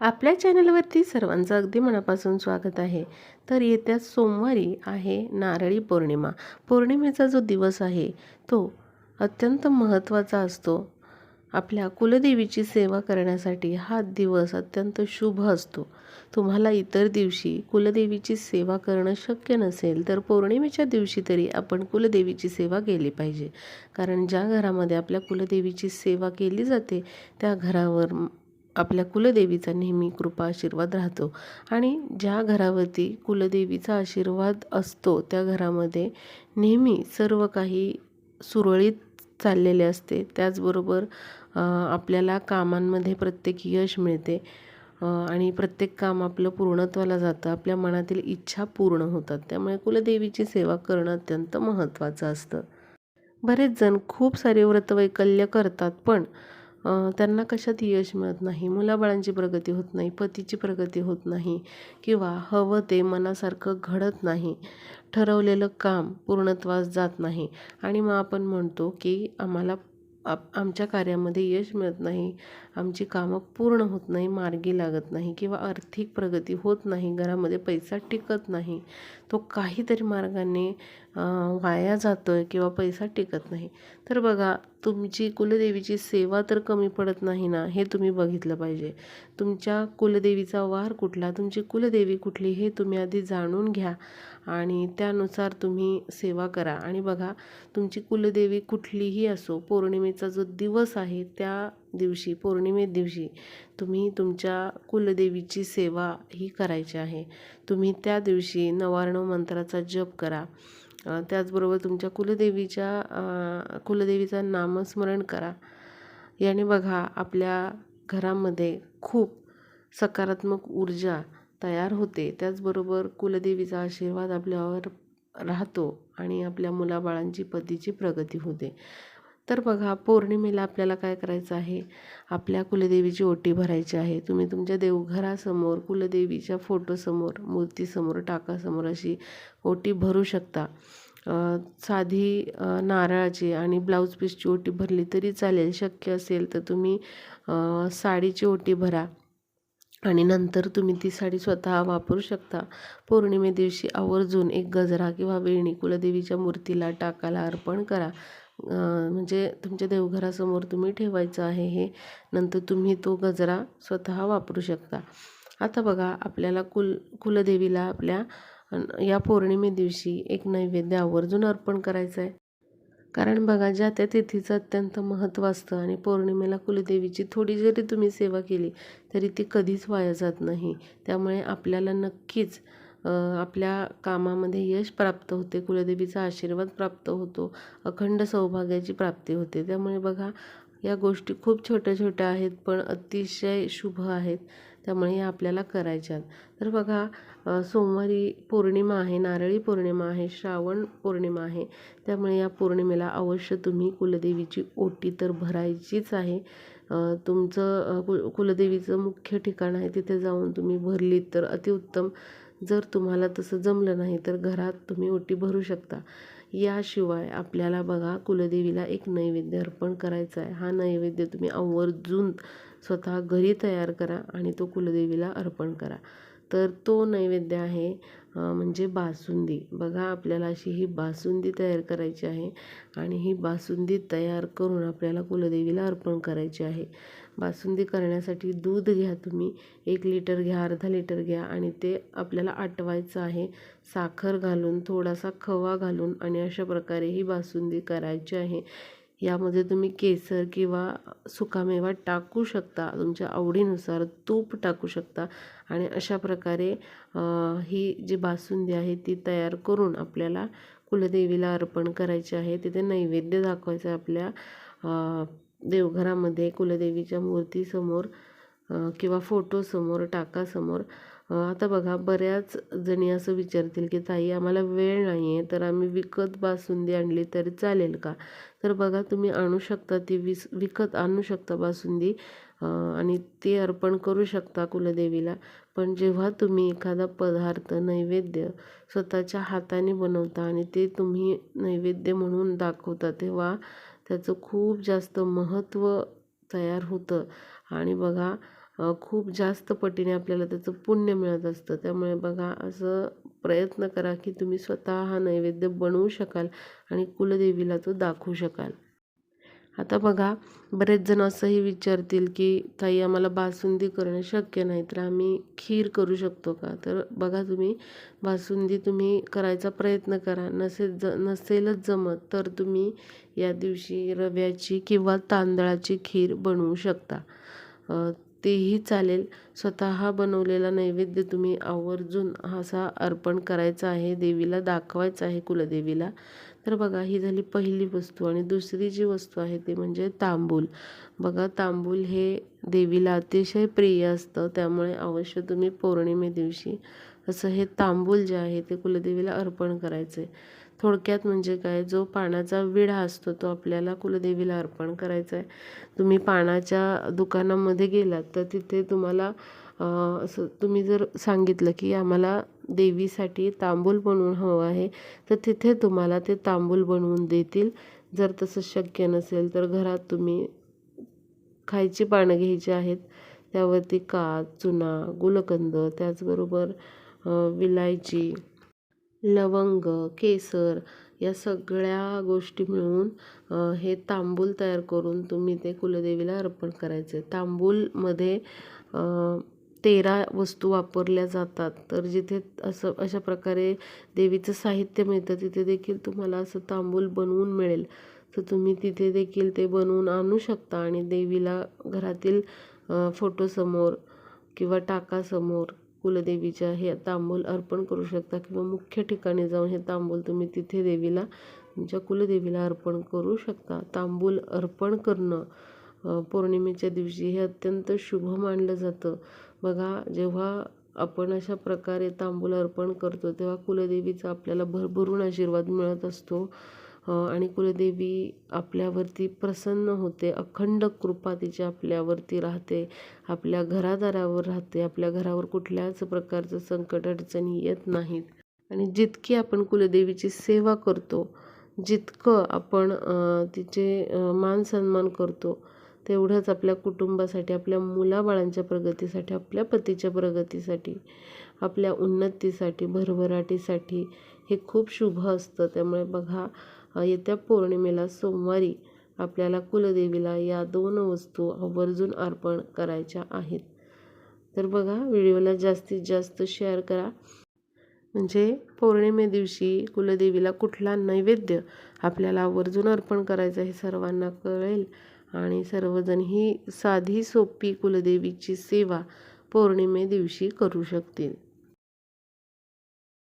आपल्या चॅनलवरती सर्वांचं अगदी मनापासून स्वागत आहे. तर येत्या सोमवारी आहे नारळी पौर्णिमा. पौर्णिमेचा जो दिवस आहे तो अत्यंत महत्त्वाचा असतो. आपल्या कुलदेवीची सेवा करण्यासाठी हा दिवस अत्यंत शुभ असतो. तुम्हाला इतर दिवशी कुलदेवीची सेवा करणं शक्य नसेल तर पौर्णिमेच्या दिवशी तरी आपण कुलदेवीची सेवा केली पाहिजे. कारण ज्या घरामध्ये आपल्या कुलदेवीची सेवा केली जाते त्या घरावर आपल्या कुलदेवीचा नेहमी कृपा आशीर्वाद राहतो. आणि ज्या घरावरती कुलदेवीचा आशीर्वाद असतो त्या घरामध्ये नेहमी सर्व काही सुरळीत चाललेले असते. त्याचबरोबर आपल्याला कामांमध्ये प्रत्येक यश मिळते. आणि प्रत्येक काम आपलं पूर्णत्वाला जातं. आपल्या मनातील इच्छा पूर्ण होतात. त्यामुळे कुलदेवीची सेवा करणं अत्यंत महत्त्वाचं असतं. बरेच जण खूप सारे व्रतवैकल्य करतात पण त्यांना कशात यश मिळत नाही? मुलाबाळांची प्रगती होत नाही पतीची प्रगती होत नाही किंवा हवं ते मनासारखं घडत नाही. ठरवलेलं काम पूर्णत्वास जात नाही. आणि मग आपण म्हणतो की आम्हाला आप आमच्या कार्यामध्ये यश मिळत नाही. आमची कामं पूर्ण होत नाही मार्गी लागत नाही किंवा आर्थिक प्रगती होत नाही घरामध्ये पैसा टिकत नाही. तो काहीतरी मार्गाने वाया जातो आहे किंवा पैसा टिकत नाही. तर बघा तुमची कुलदेवीची सेवा तर कमी पडत नाही ना हे तुम्ही बघितलं पाहिजे. तुमच्या कुलदेवीचा वार कुठला तुमची कुलदेवी कुठली हे तुम्ही आधी जाणून घ्या आणि त्यानुसार तुम्ही सेवा करा. आणि बघा तुमची कुलदेवी कुठलीही असो पौर्णिमेचा जो दिवस आहे त्या दिवशी पौर्णिमे दिवशी तुम्ही तुमच्या कुलदेवीची सेवा ही करायची आहे. तुम्ही त्या दिवशी नवार्णव मंत्राचा जप करा. त्याचबरोबर तुमच्या कुलदेवीच्या कुलदेवीचं नामस्मरण करा. याने बघा आपल्या घरामध्ये खूप सकारात्मक ऊर्जा तयार होते. त्याचबरोबर कुलदेवीचा आशीर्वाद आपल्यावर राहतो आणि आपल्या मुलाबाळांची पतीची प्रगती होते. तर बघा पौर्णिमेला आपल्याला काय करायचं आहे? आपल्या कुलदेवीची ओटी भरायची आहे. तुम्ही तुमच्या देवघरासमोर कुलदेवीच्या फोटोसमोर मूर्तीसमोर टाकासमोर अशी ओटी भरू शकता. साधी नारळाची आणि ब्लाऊज पीसची ओटी भरली तरी चालेल. शक्य असेल तर तुम्ही साडीची ओटी भरा आणि नंतर तुम्ही ती साडी स्वतः वापरू शकता. पौर्णिमे दिवशी आवर्जून एक गजरा किंवा वेणी कुलदेवीच्या मूर्तीला टाकाला अर्पण करा. म्हणजे तुमच्या देवघरासमोर तुम्ही ठेवायचं आहे हे नंतर तुम्ही तो गजरा स्वतः वापरू शकता. आता बघा आपल्याला कुल कुलदेवीला आपल्या या पौर्णिमे दिवशी एक नैवेद्य आवर्जून अर्पण करायचं आहे कारण बघा ज्या त्या तिथीचं अत्यंत महत्त्व असतं आणि पौर्णिमेला कुलदेवीची थोडी जरी तुम्ही सेवा केली तरी ती कधीच वाया जात नाही. त्यामुळे आपल्याला नक्कीच आपल्या कामामध्ये यश प्राप्त होते कुलदेवीचा आशीर्वाद प्राप्त होतो अखंड सौभाग्याची प्राप्ती होते. त्यामुळे बघा या गोष्टी खूप छोट्या छोट्या आहेत पण अतिशय शुभ आहेत. त्यामुळे या आपल्याला करायच्यात. तर बघा सोमवारी पौर्णिमा आहे नारळी पौर्णिमा आहे श्रावण पौर्णिमा आहे. त्यामुळे या पौर्णिमेला अवश्य तुम्ही कुलदेवीची ओटी तर भरायचीच आहे. तुमचं कुलदेवीचं मुख्य ठिकाण आहे तिथे जाऊन तुम्ही भरलीत तर अतिउत्तम. जर तुम्हाला तसं जमलं नाही तर घरात तुम्ही ओटी भरू शकता. याशिवाय आपल्याला बघा कुलदेवीला एक नैवेद्य अर्पण करायचा आहे हा नैवेद्य तुम्ही आवर्जून स्वतः घरी तयार करा आणि तो कुलदेवीला अर्पण करा. तर तो नैवेद्य आहे म्हणजे बासुंदी. बघा आपल्याला अशी ही बासुंदी तयार करायची आहे आणि ही बासुंदी तयार करून आपल्याला कुलदेवीला अर्पण करायची आहे. बासुंदी करण्यासाठी दूध घ्या तुम्ही. एक लिटर घ्या अर्धा लिटर घ्या आणि ते आपल्याला आटवायचं आहे. साखर घालून थोडासा खवा घालून आणि अशा प्रकारे ही बासुंदी करायची आहे. यामध्ये तुम्ही केसर किंवा सुकामेवा टाकू शकता. तुमच्या आवडीनुसार तूप टाकू शकता आणि अशा प्रकारे ही जी बासुंदी आहे ती तयार करून आपल्याला कुलदेवीला अर्पण करायची आहे. तिथे नैवेद्य दाखवायचं आहे आपल्या देवघरामध्ये कुलदेवीच्या मूर्तीसमोर किंवा फोटोसमोर टाकासमोर आता बघा बऱ्याच जणी असं विचारतील की ताई आम्हाला वेळ नाही आहे तर आम्ही विकत बासुंदी आणली तरी चालेल का? तर बघा तुम्ही आणू शकता ती विस विकत आणू शकता बासुंदी आणि ती अर्पण करू शकता कुलदेवीला. पण जेव्हा तुम्ही एखादा पदार्थ नैवेद्य स्वतःच्या हाताने बनवता आणि ते तुम्ही नैवेद्य म्हणून दाखवता तेव्हा त्याचं खूप जास्त महत्त्व तयार होतं. आणि बघा खूप जास्त पटीने आपल्याला त्याचं पुण्य मिळत असतं. त्यामुळे बघा असं प्रयत्न करा की तुम्ही स्वतः हा नैवेद्य बनवू शकाल आणि कुलदेवीला तो दाखवू शकाल. आता बघा बरेच जण असंही विचारतील की ताई आम्हाला बासुंदी करणं शक्य नाही तर आम्ही खीर करू शकतो का? तर बघा तुम्ही बासुंदी तुम्ही करायचा प्रयत्न करा. नसेल ज नसेलच जमत तर तुम्ही या दिवशी रव्याची किंवा तांदळाची खीर बनवू शकता. तेही चालेल. स्वतः बनवलेला नैवेद्य तुम्ही आवर्जून असा अर्पण करायचा आहे देवीला दाखवायचा आहे कुलदेवीला. तर बघा ही झाली पहिली वस्तू आणि दुसरी जी वस्तू आहे ती म्हणजे तांबूल. बघा तांबूल हे देवीला अतिशय प्रिय असतं त्यामुळे अवश्य तुम्ही पौर्णिमे दिवशी असं हे तांबूल जे आहे ते कुलदेवीला अर्पण करायचं आहे थोडक्यात म्हणजे काय जो पानाचा विडा असतो तो आपल्याला कुलदेवीला अर्पण करायचा आहे तुम्ही पानाच्या दुकानामध्ये गेलात तर तिथे तुम्हाला असं तुम्ही जर सांगितलं की आम्हाला देवीसाठी तांबूल बनवून हवं आहे तर तिथे तुम्हाला ते तांबूल बनवून देतील. जर तसं शक्य नसेल तर घरात तुम्ही खायची पानं घ्यायची आहेत. त्यावरती कात चुना गुलकंद त्याचबरोबर विलायची लवंग केसर या सगळ्या गोष्टी मिळून हे तांबूल तयार करून तुम्ही ते कुलदेवीला अर्पण करायचे तांबूलमध्ये तेरा वस्तू वापरल्या जातात. तर जिथे असं अशा प्रकारे देवीचं साहित्य मिळतं तिथे देखील तुम्हाला असं तांबूल बनवून मिळेल. तर तुम्ही तिथे देखील ते बनवून आणू शकता आणि देवीला घरातील फोटोसमोर किंवा टाकासमोर कुलदेवीच्या हे तांबूल अर्पण करू शकता किंवा मुख्य ठिकाणी जाऊन हे तांबूल तुम्ही तिथे देवीला तुमच्या कुलदेवीला अर्पण करू शकता. तांबूल अर्पण करणं पौर्णिमेच्या दिवशी हे अत्यंत शुभ मानलं जातं. बघा जेव्हा आपण अशा प्रकारे तांबूल अर्पण करतो तेव्हा कुलदेवीचा आपल्याला भरभरून आशीर्वाद मिळत असतो. आणि कुलदेवी आपल्यावरती प्रसन्न होते अखंड कृपा तिची आपल्यावरती राहते आपल्या घरादारावर राहते आपल्या घरावर कुठल्याच प्रकारचं संकट अडचणी येत नाहीत. आणि जितकी आपण कुलदेवीची सेवा करतो जितकं आपण तिचे मान सन्मान करतो तेवढंच आपल्या कुटुंबासाठी आपल्या मुलाबाळांच्या प्रगतीसाठी आपल्या पतीच्या प्रगतीसाठी आपल्या उन्नतीसाठी भरभराटीसाठी हे खूप शुभ असतं. त्यामुळे बघा येत्या पौर्णिमेला सोमवारी आपल्याला कुलदेवीला या दोन वस्तू आवर्जून अर्पण करायच्या आहेत. तर बघा व्हिडिओला जास्तीत जास्त शेअर करा. म्हणजे पौर्णिमे दिवशी कुलदेवीला कुठला नैवेद्य आपल्याला आवर्जून अर्पण करायचं हे सर्वांना कळेल. आणि सर्वजण ही साधी सोपी कुलदेवीची सेवा पौर्णिमे दिवशी करू शकतील.